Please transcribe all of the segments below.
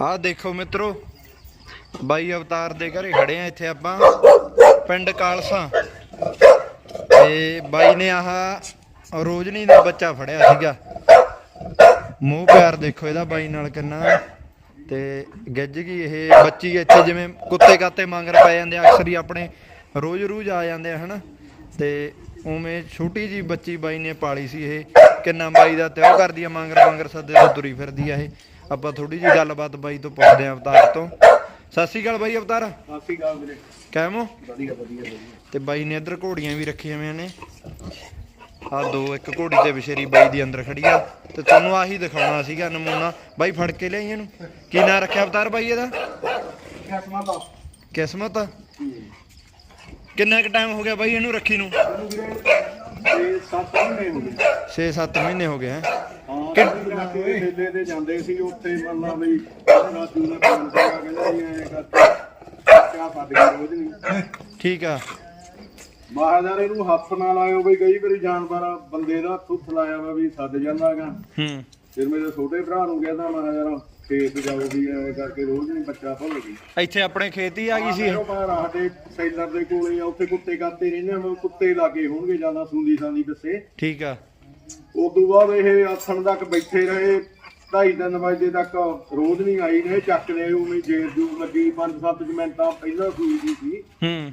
ਆਹ ਦੇਖੋ ਮਿੱਤਰੋ ਬਾਈ ਅਵਤਾਰ ਦੇ ਘਰੇ ਖੜੇ ਆ ਇੱਥੇ ਆਪਾਂ ਪਿੰਡ ਕਾਲਸਾ। ਤੇ ਬਾਈ ਨੇ ਆਹ ਰੋਜਨੀ ਦਾ ਬੱਚਾ ਫੜਿਆ ਸੀਗਾ। ਮੂੰਹ ਪਿਆਰ ਦੇਖੋ ਇਹਦਾ ਬਾਈ ਨਾਲ ਕਿੰਨਾ। ਤੇ ਗਿੱਜ ਗਈ ਇਹ ਬੱਚੀ ਇੱਥੇ ਜਿਵੇਂ ਕੁੱਤੇ ਕਾਤੇ ਮੰਗਰ ਪੈ ਜਾਂਦੇ ਆ, ਅਕਸਰ ਹੀ ਆਪਣੇ ਰੋਜ਼ ਰੋਜ਼ ਆ ਜਾਂਦੇ ਆ ਹਨਾ। ਤੇ ਉਵੇਂ ਛੋਟੀ ਜੀ ਬੱਚੀ ਬਾਈ ਨੇ ਪਾਲੀ ਸੀ ਇਹ ਕਿੰਨਾ ਬਾਈ ਦਾ ਤੇ ਉਹ ਕਰਦੀ ਆ ਮੰਗਰ ਮੰਗਰ ਸੱਦੇ ਤੋਂ ਤੁਰੀ ਫਿਰਦੀ ਆ ਇਹ। ਆਪਾਂ ਥੋੜੀ ਜੀ ਗੱਲਬਾਤ ਬਾਈ ਤੋਂ ਪੁੱਛਦੇ ਆ ਅਵਤਾਰ ਤੋਂ। ਸਤਿ ਸ਼੍ਰੀ ਅਕਾਲ ਬਾਈ ਅਵਤਾਰ। ਸਾਸੀ ਗਾਲ ਵੀਰੇ। ਕਹਿਮੋ ਵਧੀਆ ਵਧੀਆ ਵਧੀਆ। ਤੇ ਬਾਈ ਨੇ ਇੱਧਰ ਘੋੜੀਆਂ ਵੀ ਰੱਖੀਆਂ ਹੋਈਆਂ ਨੇ। ਆ ਦੋ ਇੱਕ ਘੋੜੀ ਤੇ ਵਿਸ਼ੇਰੀ ਬਾਈ ਦੀ ਅੰਦਰ ਖੜੀ ਆ। ਤੇ ਤੁਹਾਨੂੰ ਆਹੀ ਦਿਖਾਉਣਾ ਸੀਗਾ ਨਮੂਨਾ। ਬਾਈ ਫੜ ਕੇ ਲਿਆਈ ਇਹਨੂੰ। ਕੀ ਨਾਂ ਰੱਖਿਆ ਅਵਤਾਰ ਬਾਈ ਇਹਦਾ? ਕਿਸਮਤ ਕਿਸਮਤ? ਕਿੰਨਾ ਕੁ ਟਾਈਮ ਹੋ ਗਿਆ ਬਾਈ ਇਹਨੂੰ ਰੱਖੀ ਨੂੰ? ਇਹਨੂੰ ਵੀਰੇ ਇਹ ਸੱਤ ਮਹੀਨੇ ਹੋ ਗਏ। 6-7 ਮਹੀਨੇ ਹੋ ਗਏ ਹੈ? ਮੇਲੇ ਤੇ ਜਾਂਦੇ ਸੀ ਉੱਥੇ ਮੰਨ ਲਾ ਬਈ ਰਾਜੂ ਦਾ ਕੰਮ ਸੀਗਾ ਕਹਿੰਦਾ ਜੀ ਐਂ ਕਰਕੇ ਕਿਆ ਫੱਟ ਗਿਆ ਰੋਜ਼ ਨਹੀਂ। ਠੀਕ ਆ। ਮਹਾਰਾਜ ਇਹਨੂੰ ਹੱਥ ਨਾਲ ਆਇਓ ਬਈ ਕਈ ਵਾਰੀ ਜਾਨਵਰ ਬੰਦੇ ਦਾ ਹੱਥ ਉੱਥ ਲਾਇਆ ਵਾ ਵੀ ਸੱਦ ਜਾਂਦਾਗਾ ਹੂੰ। ਫਿਰ ਮੇਰੇ ਛੋਟੇ ਭਰਾ ਨੂੰ ਕਹਿੰਦਾ ਮਹਾਰਾਜ ਖੇਤ ਜਾਓ ਵੀ ਐਂ ਕਰਕੇ ਰੋਜ਼ ਨਹੀਂ ਬੱਚਾ ਭੁੱਲ ਗਈ। ਇੱਥੇ ਆਪਣੇ ਖੇਤ ਹੀ ਆ ਗਈ ਸੀ। ਇਹ? ਉਹ ਬਾਹਰ ਸਾਡੇ ਸੈਲਰ ਦੇ ਕੋਲੇ ਆ ਉੱਥੇ ਕੁੱਤੇ ਕਾਤੇ ਰਹਿੰਦੇ ਆ ਕੁੱਤੇ ਲਾਗੇ ਹੋਣਗੇ ਜ਼ਿਆਦਾ ਸੁੰਦੀ ਸਾਂਦੀ ਦੱਸੇ ਠੀਕ ਆ। ਤੋਂ ਬਾਅਦ ਇਹ ਆਥਣ ਤੱਕ ਬੈਠੇ ਰਹੇ ਢਾਈ ਤਿੰਨ ਵਜੇ ਤੱਕ ਰੋਜ਼ ਨਹੀਂ ਆਈ ਨੇ ਚੱਕ ਲਏ ਉਵੇਂ ਜੇਰ ਜੂ ਲੱਗੀ 5-7 ਮਿੰਟਾਂ ਪਹਿਲਾਂ ਸੂਈ ਦੀ ਸੀ। ਹੂੰ।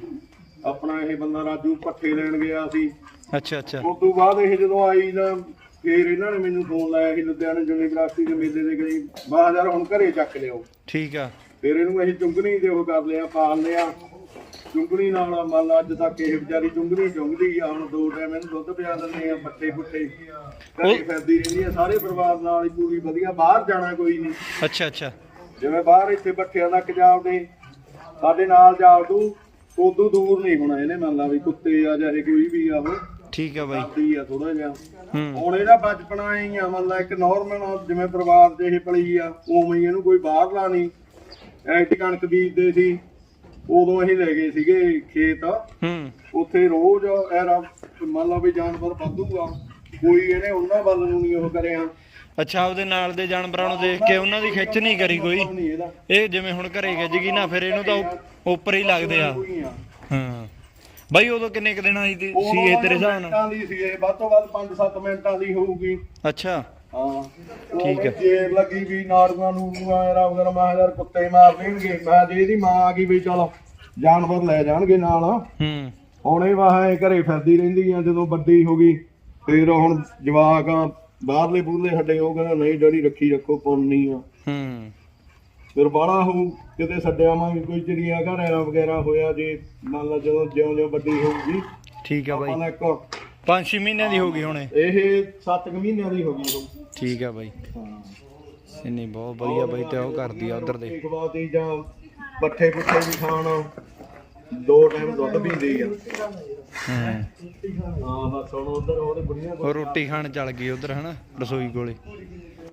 ਆਪਣਾ ਇਹ ਬੰਦਾ ਰਾਜੂ ਪੱਠੇ ਲੈਣ ਗਿਆ ਸੀ। ਅੱਛਾ ਅੱਛਾ। ਉਸ ਤੋਂ ਬਾਅਦ ਇਹ ਜਦੋਂ ਆਈ ਨਾ ਫੇਰ ਇਹਨਾਂ ਨੇ ਮੈਨੂੰ ਫੋਨ ਲਾਇਆ ਸੀ ਲੁਧਿਆਣੇ ਯੂਨੀਵਰਸਿਟੀ ਦੇ ਮੇਲੇ ਦੇ ਗਈ ਬਾਹਰ ਹੁਣ ਘਰੇ ਚੱਕ ਲਿਓ ਠੀਕ ਆ। ਫਿਰ ਇਹਨੂੰ ਅਸੀਂ ਚੁੰਗਣੀ ਦੇ ਉਹ ਕਰ ਲਿਆ ਪਾਲ ਲਿਆ। ਚੁੰਗਣੀ ਨਾਲ ਮੰਨ ਲਾ ਅੱਜ ਤੱਕ ਇਹ ਵਿਚਾਰੀ ਚੁੰਗਣੀ ਚੁੰਗਦੀ ਆ ਹੁਣ ਦੋ ਟਾਈਮ ਇਹਨੂੰ ਦੁੱਧ ਪਿਆ ਦਿੰਦੇ ਆ ਪੱਠੇ ਪੁੱਠੇ। ਘਰੇ ਫਿਰਦੀ ਰਹਿੰਦੀ ਆ ਸਾਰੇ ਪਰਿਵਾਰ ਨਾਲ ਹੀ ਪੂਰੀ ਵਧੀਆ ਬਾਹਰ ਜਾਣਾ ਕੋਈ ਨਹੀਂ। ਅੱਛਾ ਅੱਛਾ। ਜਿਵੇਂ ਬਾਹਰ ਇੱਥੇ ਬੱਠਿਆਂ ਤੱਕ ਜਾਵਦੇ ਸਾਡੇ ਨਾਲ ਜਾਵ ਤੂੰ ਉਦੋਂ ਦੂਰ ਨਹੀਂ ਹੋਣਾ ਇਹਨੇ ਮੰਨ ਲਾ ਵੀ ਕੁੱਤੇ ਆ ਚਾਹੇ ਕੋਈ ਵੀ ਆ ਉਹ। ਠੀਕ ਆ ਬਾਈ। ਕਰਦੀ ਆ ਥੋੜਾ ਜਿਹਾ। ਹੁਣ ਇਹਦਾ ਬਚਪਨਾ ਹੀ ਆ ਮੰਨ ਲਾ ਇੱਕ ਨਾਰਮਲ ਜਿਵੇਂ ਪਰਿਵਾਰ ਦੇ ਇਹ ਪਲੀ ਆ ਉਵੇਂ ਹੀ ਇਹਨੂੰ ਕੋਈ ਬਾਹਰਲਾ ਨਹੀਂ ਐਟ ਕਣਕ ਬੀਜਦੇ ਸੀ। ਉਦੋਂ ਅਸੀਂ ਲੈ ਗਏ ਸੀਗੇ ਖੇਤ ਹੂੰ। ਉੱਥੇ ਰੋਜ਼ ਐਰਾ ਮੰਨ ਲਾ ਵੀ ਜਾਨਵਰ ਵਾਧੂਗਾ ਕੋਈ ਇਹਨੇ ਉਹਨਾਂ ਵੱਲ ਨੂੰ ਨਹੀਂ ਉਹ ਕਰਿਆ। ਅੱਛਾ ਉਹਦੇ ਨਾਲ ਦੇ ਜਾਨਵਰਾਂ ਨੂੰ ਦੇਖ ਕੇ ਉਹਨਾਂ ਦੀ ਖਿੱਚ ਨਹੀਂ ਕਰੀ ਕੋਈ ਇਹ ਜਿਵੇਂ ਹੁਣ ਘਰੇ ਗਿੱਜ ਗਈ ਨਾ ਫਿਰ ਇਹਨੂੰ ਤਾਂ ਉੱਪਰ ਹੀ ਲੱਗਦੇ ਆ। ਹਾਂ। ਬਾਈ ਉਦੋਂ ਕਿੰਨੇ ਕੁ ਦਿਨਾਂ ਦੀ ਸੀ ਇਹ ਤੇਰੇ ਹਿਸਾਬ ਨਾਲ? ਮਿੰਟਾਂ ਦੀ ਸੀ ਇਹ ਵੱਧ ਤੋਂ ਵੱਧ 5-7 ਮਿੰਟਾਂ ਦੀ ਹੋਊਗੀ। ਅੱਛਾ। ਹਾਂ। ਠੀਕ ਹੈ। ਜੇਰ ਲੱਗੀ ਵੀ ਨਾੜੂਆਂ ਨੂੰ ਐਰਾ ਵਗੈਰਾ ਮੈਂ ਕਿਹਾ ਯਾਰ ਕੁੱਤੇ ਮਾਰ ਦੇਣਗੇ ਮੈਂ ਕਿਹਾ ਜੇ ਇਹਦੀ ਮਾਂ ਆ ਗਈ ਵੀ ਚਲ ਜਾਨਵਰ ਲੈ ਜਾਣਗੇ ਨਾਲ। ਹੂੰ। ਹੁਣ ਇਹ ਵਾਹ ਇਹ ਘਰੇ ਫਿਰਦੀ ਰਹਿੰਦੀ ਆ ਜਦੋਂ ਵੱਡੀ ਹੋ ਗਈ ਫਿਰ ਹੁਣ ਜਵਾਕ ਆ ਬਾਹਰਲੇ ਬੂਹਲੇ ਸਾਡੇ ਉਹ ਕਹਿੰਦਾ ਨਹੀਂ ਡੈਡੀ ਰੱਖੀ ਰੱਖੋ ਪੁੰਨੀ ਆ। ਹੂੰ। ਫਿਰ ਬਾਹਲਾ ਹੋ ਕਿਤੇ ਛੱਡਿਆਵਾਂਗੇ ਕੋਈ ਚਿੜੀਆ ਘਰ ਐਰਾ ਵਗੈਰਾ ਹੋਇਆ ਜੇ ਮੰਨ ਲਾ ਜਦੋਂ ਜਿਉਂ ਜਿਉਂ ਵੱਡੀ ਹੋਊਗੀ। ਠੀਕ ਆ ਆਪਾਂ ਬਾਈ। ਨੇ ਇੱਕ 5-6 ਮਹੀਨਿਆਂ ਦੀ ਹੋ ਗਈ ਹੁਣੇ। ਇਹ 7 ਮਹੀਨਿਆਂ ਦੀ ਹੋ ਗਈ ਉਹ ਠੀਕ ਆ ਬਾਈ। ਹਾਂ। ਇੰਨੀ ਬਹੁਤ ਵਧੀਆ ਬਾਈ ਤੇ ਉਹ ਕਰਦੀ ਆ ਉਧਰ ਦੇ। ਜਾਂ ਪੱਠੇ ਪੁੱਠੇ ਵੀ ਖਾਣ ਦੋ ਟਾਈਮ ਦੁੱਧ ਪੀਂਦੀ ਆ। ਹੂੰ। ਹਾਂ ਬਸ ਹੁਣ ਉਧਰ ਉਹਦੇ ਬੁੜੀਆਂ ਰੋਟੀ ਖਾਣ ਚੱਲ ਗਈ ਉਧਰ ਹਨਾ ਰਸੋਈ ਕੋਲੇ।